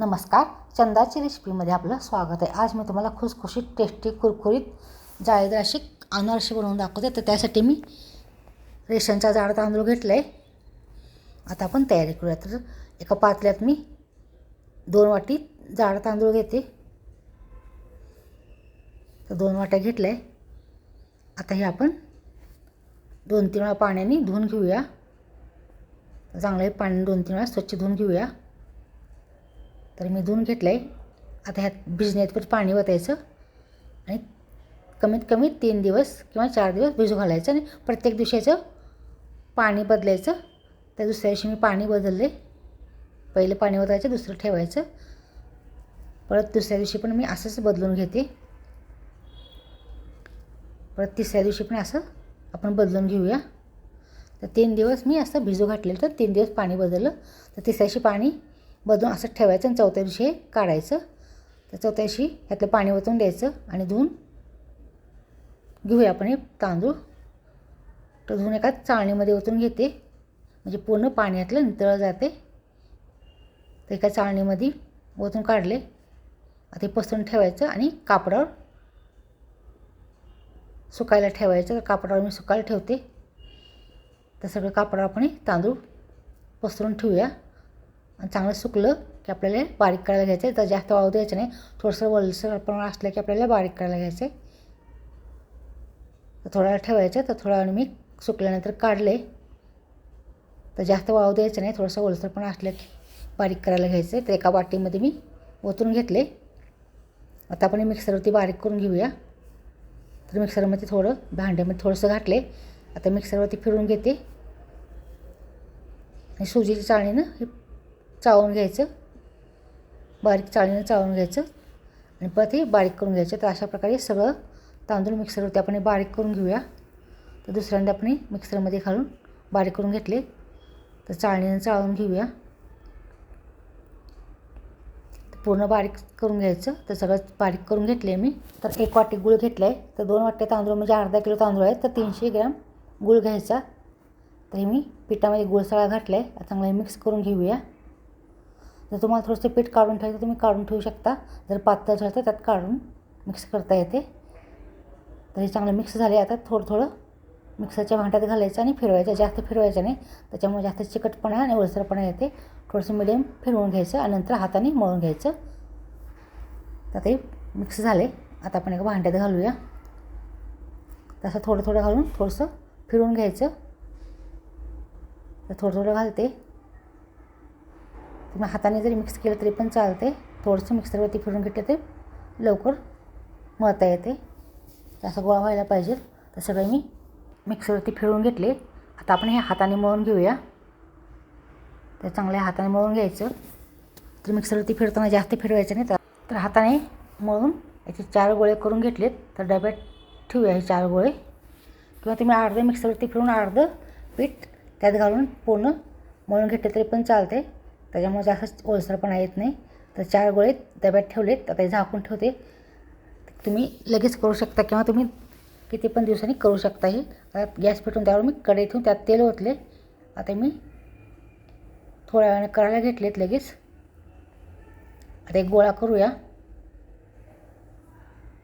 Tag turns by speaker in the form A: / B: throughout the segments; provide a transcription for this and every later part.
A: नमस्कार चंदाची रेसिपीमध्ये आपलं स्वागत आहे. आज मी तुम्हाला खुसखुशीत टेस्टी कुरकुरीत जाळीदार अशी अनारशी बनवून दाखवते. तर त्यासाठी मी रेशनचा जाड तांदूळ घेतला आहे आता आपण तयारी करूया. तर एका पातल्यात मी दोन वाटी जाड तांदूळ घेते. तर दोन वाट्या घेतल्या. आहे आता हे आपण दोन तीन वेळा पाण्याने धुवून घेऊया. चांगलं पाणी दोन तीन वेळा स्वच्छ धुवून घेऊया. तर मी धुवून घेतलं आहे आता ह्यात भिजण्यात पाणी ओतायचं. आणि कमीत कमी तीन दिवस किंवा चार दिवस भिजू घालायचं आणि प्रत्येक दिवशीचं पाणी बदलायचं. त्या दुसऱ्या दिवशी मी पाणी बदलले पहिलं पाणी ओतायचं दुसरं ठेवायचं. परत दुसऱ्या दिवशी पण मी असंच बदलून घेते. परत तिसऱ्या दिवशी पण असं आपण बदलून घेऊया. तर तीन दिवस मी असं भिजू घातलेलं तर तीन दिवस पाणी बदललं. तर तिसऱ्या दिवशी पाणी बदलून असं ठेवायचं आणि चौथ्या दिवशी हे काढायचं. तर चौथ्या दिवशी ह्यातलं पाणी ओतून द्यायचं आणि धुवून घेऊया आपण हे तांदूळ. तर धुवून एका चाळणीमध्ये ओतून घेते. म्हणजे पूर्ण पाण्यातलं नितळं जाते. तर एका चाळणीमध्ये ओतून काढले. ते पसरून ठेवायचं आणि कापडावर सुकायला ठेवायचं. तर कापडावर मी सुकायला ठेवते. तर सगळं कापडावर आपण तांदूळ पसरून ठेवूया. चांगलं सुकलं की आपल्याला बारीक करायला घ्यायचं आहे. तर जास्त वाळू द्यायचं नाही. थोडंसं वलसर प्रमाण असलं की आपल्याला बारीक करायला घ्यायचं आहे. तर थोडा ठेवायचं तर थोडा वेळ मी सुकल्यानंतर काढले. तर जास्त वाळू द्यायचं नाही. थोडंसं ओलसरपणा असलं की बारीक करायला घ्यायचं आहे. तर एका वाटीमध्ये मी ओतून घेतले. आता आपण मिक्सरवरती बारीक करून घेऊया. तर मिक्सरमध्ये थोडं भांड्यामध्ये थोडंसं घातले. आता मिक्सरवरती फिरून घेते. आणि सुजीच्या चाळणीनं हे चाळून घ्यायचं. बारीक चाळणीनं चाळून घ्यायचं. आणि परत हे बारीक करून घ्यायचं. तर अशा प्रकारे सगळं तांदूळ मिक्सरवरती आपण हे बारीक करून घेऊया. तर दुसऱ्यांदा आपण मिक्सरमध्ये घालून बारीक करून घेतले. तर चाळणीनं चाळून घेऊया. पूर्ण बारीक करून घ्यायचं. तर सगळं बारीक करून घेतले मी. तर एक वाटी गुळ घेतला आहे तर दोन वाटे तांदूळ म्हणजे अर्धा किलो तांदूळ आहे तर तीनशे ग्रॅम गुळ घ्यायचा. तर हे मी पिठामध्ये गुळसळा घातला आहे चांगला मिक्स करून घेऊया. जर तुम्हाला थोडंसं पीठ काढून ठेवायचं तुम्ही काढून ठेवू शकता. जर पातळ झालं तर त्यात काढून मिक्स करता येते. तर हे चांगलं मिक्स झाले आता थोडं थोडं मिक्सरच्या भांड्यात घालायचं आणि फिरवायचं. जास्त फिरवायचं नाही. त्याच्यामुळे जास्त चिकटपणा आणि ओलसरपणा येते. थोडंसं मिडियम फिरवून घ्यायचं आणि नंतर हाताने मळून घ्यायचं. तर ते मिक्स झाले आता आपण एका भांड्यात घालूया. तसं थोडं थोडं घालून थोडंसं फिरवून घ्यायचं. तर थोडं थोडं घालते. तुम्ही हाताने जरी मिक्स केलं तरी पण चालते थोडंसं मिक्सरवरती फिरून घेतलं ते लवकर मळता येते. असं गोळा व्हायला पाहिजे. तर सगळे मी मिक्सरवरती फिरून घेतले. आता आपण हे हाताने मळून घेऊया. तर चांगल्या हाताने मळून घ्यायचं. तर मिक्सरवरती फिरताना जास्त फिरवायचं नाही. तर हाताने मळून याचे चार गोळे करून घेतलेत. तर डब्यात ठेवूया हे चार गोळे. किंवा तुम्ही अर्धं मिक्सरवरती फिरून अर्धं पीठ त्यात घालून पूर्ण मळून घेतले तरी पण चालते त्याच्यामुळे जास्त ओलसरपणा येत नाही. तर चार गोळे डब्यात ठेवलेत. तर ते झाकून ठेवते. तुम्ही लगेच करू शकता किंवा तुम्ही किती पण दिवसांनी करू शकता हे. आता गॅस पेटून त्यावर मी कढई ठेवून त्यात तेल ओतले. आता मी थोड्या वेळाने करायला घेतलेत लगेच. आता एक गोळा करूया.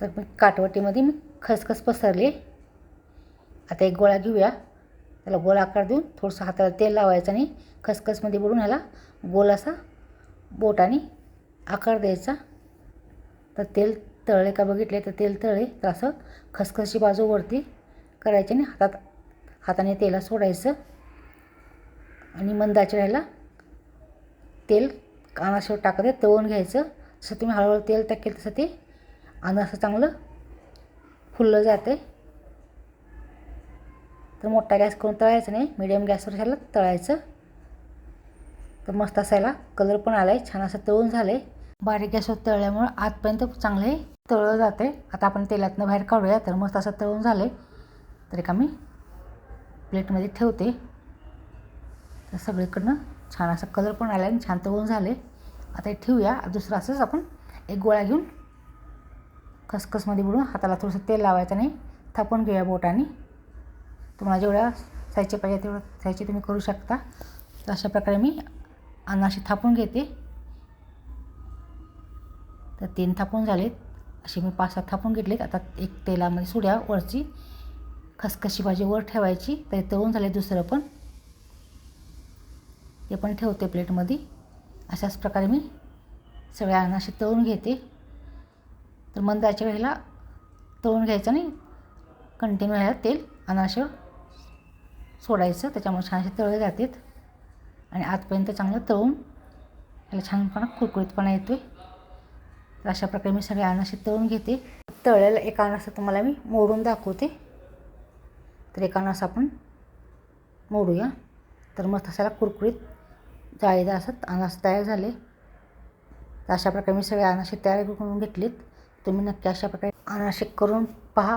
A: तर मी काटवटीमध्ये मी खसखस पसरली. आता एक गोळा घेऊया. त्याला गोल आकार देऊन थोडंसं हाताला तेल लावायचं आणि खसखसमध्ये बुडून ह्याला गोल असा बोटाने आकार द्यायचा. तर तेल तळले का बघितले तर तेल तळले तर असं खसखसची बाजू वरती करायची आणि हातात हाताने तेला सोडायचं. आणि मंदाच्या ह्याला तेल अनाशिवर टाकते तळून घ्यायचं. जसं तुम्ही हळूहळू तेल टाकेल तसं ते अन्न असं चांगलं फुललं जाते तर मोठा गॅस करून तळायचं नाही मिडियम गॅसवर ह्याला तळायचं. तर मस्त असायला. कलर पण आला आहे छान असं तळून झालं आहे बारीक गॅसवर तळल्यामुळं आतपर्यंत चांगले तळलं जाते. आता आपण तेलातनं बाहेर काढूया तर मस्त असं तळून झालं आहे तर एका मी प्लेटमध्ये ठेवते. तर सगळीकडनं छान असा कलर पण आला आणि छान तळून झाले आता हे ठेवूया. दुसरं असंच आपण एक गोळा घेऊन खसखसमध्ये बुडून हाताला थोडंसं तेल लावायचं नाही. थापून घेऊया बोटाने. तुम्हाला जेवढ्या साईजचे पाहिजे तेवढं साईजचे तुम्ही करू शकता. तर अशा प्रकारे मी अनाशी थापून घेते. तर तीन थापून झालेत. असे मी पाच सात थापून घेतलेत. आता एक तेलामध्ये सुड्या वरची. खसखशी भाजी वर ठेवायची. तर तळून झाले दुसरं पण. ते पण ठेवते प्लेटमध्ये. अशाच प्रकारे मी सगळ्या अनाशी तळून घेते. तर मंदाच्या वेळेला तळून घ्यायचं नाही. कंटिन्यू ह्याला तेल अनाशावर सोडायचं त्याच्यामुळे छान असे तळले जातात. आणि आतपर्यंत चांगलं तळून त्याला छानपणा कुरकुरीतपणा येतो तर अशा प्रकारे मी सगळे अनाशी तळून घेते. तळलेलं एक अनासा तुम्हाला मी मोडून दाखवते. तर एक अनास आपण मोडूया. तर मग तसाला कुरकुरीत जाळीदार असं अनास तयार झाले. तर अशा प्रकारे मी सगळे अनाशे तयार करून घेतलेत. तुम्ही नक्की अशा प्रकारे अनाशे करून पहा.